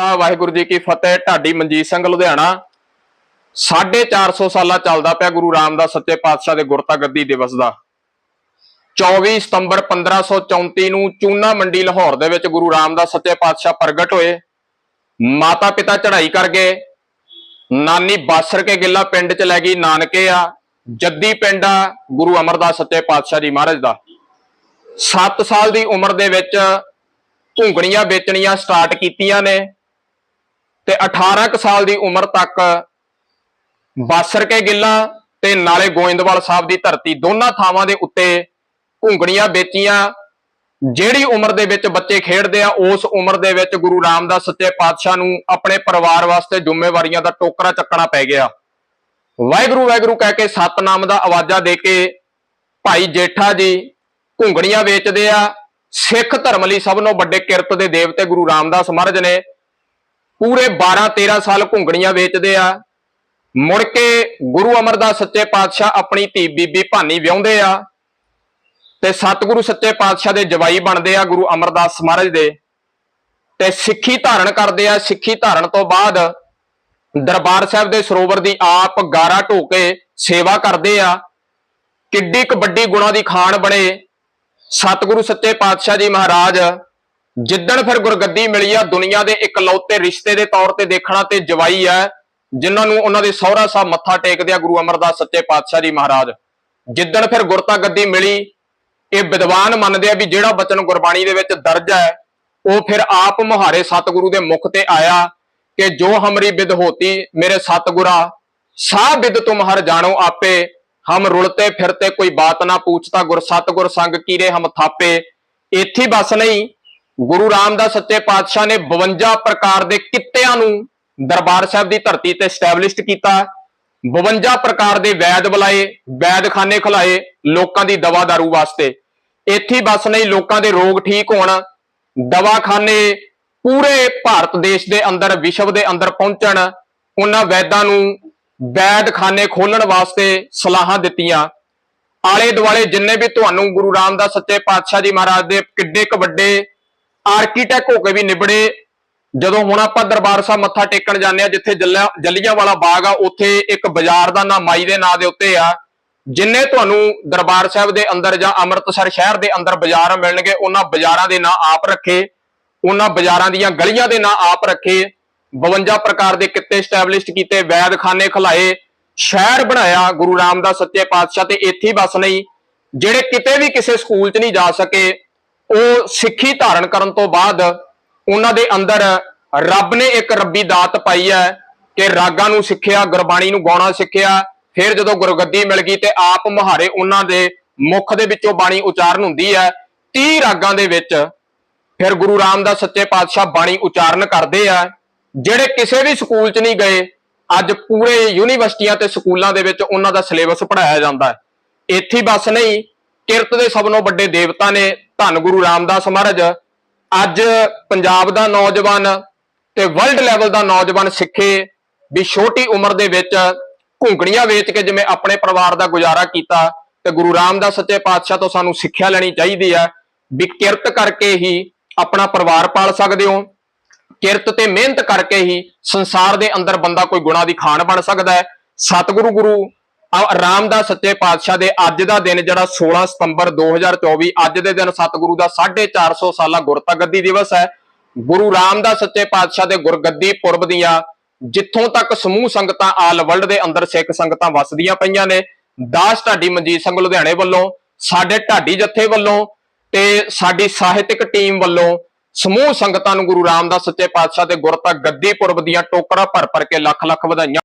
ਖਾਲਸਾ ਵਾਹਿਗੁਰੂ ਜੀ ਕੀ ਫਤਿਹ। ਢਾਡੀ ਮਨਜੀਤ ਸਿੰਘ, ਲੁਧਿਆਣਾ। 450 ਸਾਲਾ ਚੱਲਦਾ ਪਿਆ ਗੁਰੂ ਰਾਮਦਾਸ ਸੱਚੇ ਪਾਤਸ਼ਾਹ ਦੇ ਗੁਰਤਾ ਗੱਦੀ ਦਿਵਸ ਦਾ। 24 ਸਤੰਬਰ 1534 ਨੂੰ ਚੂਨਾ ਮੰਡੀ ਲਾਹੌਰ ਦੇ ਵਿੱਚ ਗੁਰੂ ਰਾਮਦਾਸ ਸੱਚੇ ਪਾਤਸ਼ਾਹ ਪ੍ਰਗਟ ਹੋਏ। ਮਾਤਾ ਪਿਤਾ ਚੜ੍ਹਾਈ ਕਰ ਗਏ। ਨਾਨੀ ਬਾਸਰ ਕੇ ਗਿੱਲਾ ਪਿੰਡ ਚ ਲੈ ਗਈ ਨਾਨਕੇ ਆ। ਜੱਦੀ ਪਿੰਡ ਆ ਗੁਰੂ ਅਮਰਦਾਸ ਸੱਚੇ ਪਾਤਸ਼ਾਹ ਜੀ ਮਹਾਰਾਜ ਦਾ। 7 ਸਾਲ ਦੀ ਉਮਰ ਦੇ ਵਿੱਚ ਘੁੰਗਣੀਆਂ ਵੇਚਣੀਆਂ ਸਟਾਰਟ ਕੀਤੀਆਂ ਨੇ। ਤੇ 18 ਕੁ ਸਾਲ ਦੀ ਉਮਰ ਤੱਕ ਬਾਸਰ ਕੇ ਗਿੱਲਾ ਤੇ ਨਾਲੇ ਗੋਇੰਦਵਾਲ ਸਾਹਿਬ ਦੀ ਧਰਤੀ ਦੋਨਾਂ ਥਾਵਾਂ ਦੇ ਉੱਤੇ ਘੁੰਗਣੀਆਂ ਵੇਚੀਆਂ। ਜਿਹੜੀ ਉਮਰ ਦੇ ਵਿੱਚ ਬੱਚੇ ਖੇਡਦੇ ਆ, ਉਸ ਉਮਰ ਦੇ ਵਿੱਚ ਗੁਰੂ ਰਾਮਦਾਸ ਸੱਚੇ ਪਾਤਸ਼ਾਹ ਨੂੰ ਆਪਣੇ ਪਰਿਵਾਰ ਵਾਸਤੇ ਜ਼ਿੰਮੇਵਾਰੀਆਂ ਦਾ ਟੋਕਰਾ ਚੱਕਣਾ ਪੈ ਗਿਆ। ਵਾਹਿਗੁਰੂ ਵਾਹਿਗੁਰੂ ਕਹਿ ਕੇ ਸਤਨਾਮ ਦਾ ਆਵਾਜ਼ਾ ਦੇ ਕੇ ਭਾਈ ਜੇਠਾ ਜੀ ਘੁੰਗਣੀਆਂ ਵੇਚਦੇ ਆ। ਸਿੱਖ ਧਰਮ ਲਈ ਸਭ ਤੋਂ ਵੱਡੇ ਕਿਰਤ ਦੇ ਦੇਵਤੇ ਗੁਰੂ ਰਾਮਦਾਸ ਮਹਾਰਾਜ ਨੇ ਪੂਰੇ 12 13 ਸਾਲ ਘੁੰਗਣੀਆਂ ਵੇਚਦੇ ਆ। ਮੁੜ ਕੇ ਗੁਰੂ ਅਮਰਦਾਸ ਸੱਚੇ ਪਾਤਸ਼ਾਹ ਆਪਣੀ ਧੀ ਬੀਬੀ ਭਾਨੀ ਵਿਆਹੁੰਦੇ ਆ ਤੇ ਸਤਿਗੁਰੂ ਸੱਚੇ ਪਾਤਸ਼ਾਹ ਦੇ ਜਵਾਈ ਬਣਦੇ ਆ ਗੁਰੂ ਅਮਰਦਾਸ ਮਹਾਰਾਜ ਦੇ। ਤੇ ਸਿੱਖੀ ਧਾਰਨ ਕਰਦੇ ਆ। ਸਿੱਖੀ ਧਾਰਨ ਤੋਂ ਬਾਅਦ ਦਰਬਾਰ ਸਾਹਿਬ ਦੇ ਸਰੋਵਰ ਦੀ ਆਪ ਗਾਰਾ ਢੋ ਕੇ ਸੇਵਾ ਕਰਦੇ ਆ। ਕਿੱਡੀ ਕਬੱਡੀ ਵੱਡੀ ਗੁਣਾ ਦੀ ਖਾਨ ਬਣੇ। ਸਤਿਗੁਰੂ ਸੱਚੇ ਪਾਤਸ਼ਾਹ ਜੀ ਮਹਾਰਾਜ ਜਿੱਦਣ ਫਿਰ ਗੁਰਗੱਦੀ ਮਿਲੀ ਆ, ਦੁਨੀਆ ਦੇ ਇਕਲੌਤੇ ਰਿਸ਼ਤੇ ਦੇ ਤੌਰ ਤੇ ਦੇਖਣਾ ਤੇ ਜਵਾਈ ਹੈ ਜਿਨ੍ਹਾਂ ਨੂੰ ਉਹਨਾਂ ਦੇ ਸਹੁਰਾ ਸਾਹਿਬ ਮੱਥਾ ਟੇਕਦੇ ਆ ਗੁਰੂ ਅਮਰਦਾਸ ਸੱਚੇ ਪਾਤਸ਼ਾਹ ਜੀ ਮਹਾਰਾਜ। ਜਿੱਦਣ ਫਿਰ ਗੁਰਤਾ ਗੱਦੀ ਮਿਲੀ, ਇਹ ਵਿਦਵਾਨ ਮੰਨਦੇ ਆ ਵੀ ਜਿਹੜਾ ਬਚਨ ਗੁਰਬਾਣੀ ਦੇ ਵਿੱਚ ਦਰਜ ਹੈ, ਉਹ ਫਿਰ ਆਪ ਮੁਹਾਰੇ ਸਤਿਗੁਰੂ ਦੇ ਮੁਖ ਤੇ ਆਇਆ ਕਿ ਜੋ ਹਮਰੀ ਬਿਦ ਹੋਤੀ ਮੇਰੇ ਸਤਿਗੁਰਾ, ਸਾਹ ਬਿਦ ਤੁਮ ਹਰ ਜਾਣੋ ਆਪੇ, ਹਮ ਰੁਲਤੇ ਫਿਰਤੇ ਕੋਈ ਬਾਤ ਨਾ ਪੁੱਛਤਾ ਗੁਰ ਸਤਿਗੁਰ ਸੰਗ ਕੀਰੇ ਹਮ ਥਾਪੇ। ਇੱਥੇ ਬਸ ਨਹੀਂ ਗੁਰੂ ਰਾਮਦਾਸ ਸੱਚੇ ਪਾਤਸ਼ਾਹ ਨੇ 52 ਪ੍ਰਕਾਰ ਦੇ ਕਿੱਤਿਆਂ ਨੂੰ ਦਰਬਾਰ ਸਾਹਿਬ ਦੀ ਧਰਤੀ ਤੇ ਸਟੈਬਲਿਸ਼ਡ ਕੀਤਾ। 52 ਪ੍ਰਕਾਰ ਦੇ ਵੈਦ ਬੁਲਾਏ, ਵੈਦਖਾਨੇ ਖੁਲਾਏ ਲੋਕਾਂ ਦੀ ਦਵਾ ਦਾਰੂ ਵਾਸਤੇ। ਇੱਥੇ ਹੀ ਬਸ ਨਹੀਂ, ਲੋਕਾਂ ਦੇ ਰੋਗ ਠੀਕ ਹੋਣ, ਦਵਾਖਾਨੇ ਪੂਰੇ ਭਾਰਤ ਦੇਸ਼ ਦੇ ਅੰਦਰ, ਵਿਸ਼ਵ ਦੇ ਅੰਦਰ ਪਹੁੰਚਣ, ਉਹਨਾਂ ਵੈਦਾਂ ਨੂੰ ਵੈਦਖਾਨੇ ਖੋਲਣ ਵਾਸਤੇ ਸਲਾਹਾਂ ਦਿੱਤੀਆਂ। ਆਲੇ ਦੁਆਲੇ ਜਿੰਨੇ ਵੀ ਤੁਹਾਨੂੰ ਗੁਰੂ ਰਾਮਦਾਸ ਸੱਚੇ ਪਾਤਸ਼ਾਹ ਜੀ ਮਹਾਰਾਜ ਦੇ ਕਿੱਡੇ ਕੁ ਵੱਡੇ ਆਰਕੀਟੈਕਟ ਹੋ ਕੇ ਵੀ ਨਿਬੜੇ। ਜਦੋਂ ਹੁਣ ਆਪਾਂ ਦਰਬਾਰ ਸਾਹਿਬ ਮੱਥਾ ਟੇਕਣ ਜਾਂਦੇ ਆ ਜਿੱਥੇ ਜੱਲਿਆਂ ਜੱਲੀਆਂ ਵਾਲਾ ਬਾਗ ਆ, ਉੱਥੇ ਇੱਕ ਬਾਜ਼ਾਰ ਦਾ ਨਾਮ ਮਾਈ ਦੇ ਨਾਂ ਦੇ ਉੱਤੇ ਆ। ਜਿੰਨੇ ਤੁਹਾਨੂੰ ਦਰਬਾਰ ਸਾਹਿਬ ਦੇ ਅੰਦਰ ਜਾਂ ਅੰਮ੍ਰਿਤਸਰ ਸ਼ਹਿਰ ਦੇ ਅੰਦਰ ਬਾਜ਼ਾਰ ਮਿਲਣਗੇ, ਉਹਨਾਂ ਬਾਜ਼ਾਰਾਂ ਦੇ ਨਾਂ ਆਪ ਰੱਖੇ। ਉਹਨਾਂ ਬਾਜ਼ਾਰਾਂ ਦੀਆਂ ਗਲੀਆਂ ਦੇ ਨਾਂ ਆਪ ਰੱਖੇ। 52 ਪ੍ਰਕਾਰ ਦੇ ਕਿੱਤੇ ਸਟੈਬਲਿਸ਼ਡ ਕੀਤੇ, ਵੈਦਖਾਨੇ ਖਲਾਏ, ਸ਼ਹਿਰ ਬਣਾਇਆ ਗੁਰੂ ਰਾਮਦਾਸ ਸੱਚੇ ਪਾਤਸ਼ਾਹ ਤੇ ਇੱਥੇ ਹੀ ਬਸ ਨਹੀਂ। ਜਿਹੜੇ ਕਿਤੇ ਵੀ ਕਿਸੇ ਸਕੂਲ 'ਚ ਨਹੀਂ ਜਾ ਸਕੇ ਉਹ ਸਿੱਖੀ ਧਾਰਨ ਕਰਨ ਤੋਂ ਬਾਅਦ ਉਹਨਾਂ ਦੇ ਅੰਦਰ ਰੱਬ ਨੇ ਇੱਕ ਰੱਬੀ ਦਾਤ ਪਾਈ ਹੈ ਕਿ ਰਾਗਾਂ ਨੂੰ ਸਿੱਖਿਆ, ਗੁਰਬਾਣੀ ਨੂੰ ਗਾਉਣਾ ਸਿੱਖਿਆ। ਫਿਰ ਜਦੋਂ ਗੁਰਗੱਦੀ ਮਿਲ ਗਈ ਤੇ ਆਪ ਮੁਹਾਰੇ ਉਹਨਾਂ ਦੇ ਮੁਖ ਦੇ ਵਿੱਚੋਂ ਬਾਣੀ ਉਚਾਰਨ ਹੁੰਦੀ ਹੈ। 30 ਰਾਗਾਂ ਦੇ ਵਿੱਚ ਫਿਰ ਗੁਰੂ ਰਾਮਦਾਸ ਸੱਚੇ ਪਾਤਸ਼ਾਹ ਬਾਣੀ ਉਚਾਰਨ ਕਰਦੇ ਆ। ਜਿਹੜੇ ਕਿਸੇ ਵੀ ਸਕੂਲ 'ਚ ਨਹੀਂ ਗਏ, ਅੱਜ ਪੂਰੇ ਯੂਨੀਵਰਸਿਟੀਆਂ ਤੇ ਸਕੂਲਾਂ ਦੇ ਵਿੱਚ ਉਹਨਾਂ ਦਾ ਸਿਲੇਬਸ ਪੜਾਇਆ ਜਾਂਦਾ ਹੈ। ਇੱਥੇ ਬਸ ਨਹੀਂ ਕਿਰਤ ਦੇ ਸਭ ਤੋਂ ਵੱਡੇ ਦੇਵਤਾ ਨੇ ਧੰਨ ਗੁਰੂ ਰਾਮਦਾਸ ਮਹਾਰਾਜ। ਅੱਜ ਪੰਜਾਬ ਦਾ ਨੌਜਵਾਨ ਤੇ ਵਰਲਡ ਲੈਵਲ ਦਾ ਨੌਜਵਾਨ ਸਿੱਖੇ ਵੀ ਛੋਟੀ ਉਮਰ ਦੇ ਵਿੱਚ ਘੁੰਗਣੀਆਂ ਵੇਚ ਕੇ ਜਿਵੇਂ ਆਪਣੇ ਪਰਿਵਾਰ ਦਾ ਗੁਜ਼ਾਰਾ ਕੀਤਾ ਤੇ ਗੁਰੂ ਰਾਮਦਾਸ ਸੱਚੇ ਪਾਤਸ਼ਾਹ ਤੋਂ ਸਾਨੂੰ ਸਿੱਖਿਆ ਲੈਣੀ ਚਾਹੀਦੀ ਹੈ ਵੀ ਕਿਰਤ ਕਰਕੇ ਹੀ ਆਪਣਾ ਪਰਿਵਾਰ ਪਾਲ ਸਕਦੇ ਹੋ। ਕਿਰਤ ਤੇ ਮਿਹਨਤ ਕਰਕੇ ਹੀ ਸੰਸਾਰ ਦੇ ਅੰਦਰ ਬੰਦਾ ਕੋਈ ਗੁਣਾ ਦੀ ਖਾਨ ਬਣ ਸਕਦਾ ਹੈ। ਸਤਿਗੁਰੂ ਗੁਰੂ ਰਾਮਦਾਸ ਸੱਚੇ ਪਾਤਸ਼ਾਹ ਦੇ ਅੱਜ ਦਾ ਦਿਨ ਜਿਹੜਾ 16 ਸਤੰਬਰ 2024 ਅੱਜ ਦੇ ਦਿਨ ਸਤਿਗੁਰੂ ਦਾ 450 ਸਾਲਾ ਗੁਰਤਾ ਗੱਦੀ ਦਿਵਸ ਹੈ। ਗੁਰੂ ਰਾਮਦਾਸ ਸੱਚੇ ਪਾਤਸ਼ਾਹ ਦੇ ਗੁਰਗੱਦੀ ਪੁਰਬ ਦੀਆਂ ਜਿੱਥੋਂ ਤੱਕ ਸਮੂਹ ਸੰਗਤਾਂ ਆਲ ਵਰਲਡ ਦੇ ਅੰਦਰ ਸਿੱਖ ਸੰਗਤਾਂ ਵਸਦੀਆਂ ਪਈਆਂ ਨੇ, ਦਾਸ ਢਾਡੀ ਮਨਜੀਤ ਸਿੰਘ ਲੁਧਿਆਣੇ ਵੱਲੋਂ, ਸਾਡੇ ਢਾਡੀ ਜੱਥੇ ਵੱਲੋਂ ਤੇ ਸਾਡੀ ਸਾਹਿਤਿਕ ਟੀਮ ਵੱਲੋਂ ਸਮੂਹ ਸੰਗਤਾਂ ਨੂੰ ਗੁਰੂ ਰਾਮਦਾਸ ਸੱਚੇ ਪਾਤਸ਼ਾਹ ਦੇ ਗੁਰਤਾ ਗੱਦੀ ਪੁਰਬ ਦੀਆਂ ਟੋਕਰਾ ਭਰ ਭਰ ਕੇ ਲੱਖ ਲੱਖ ਵਧਾਈਆਂ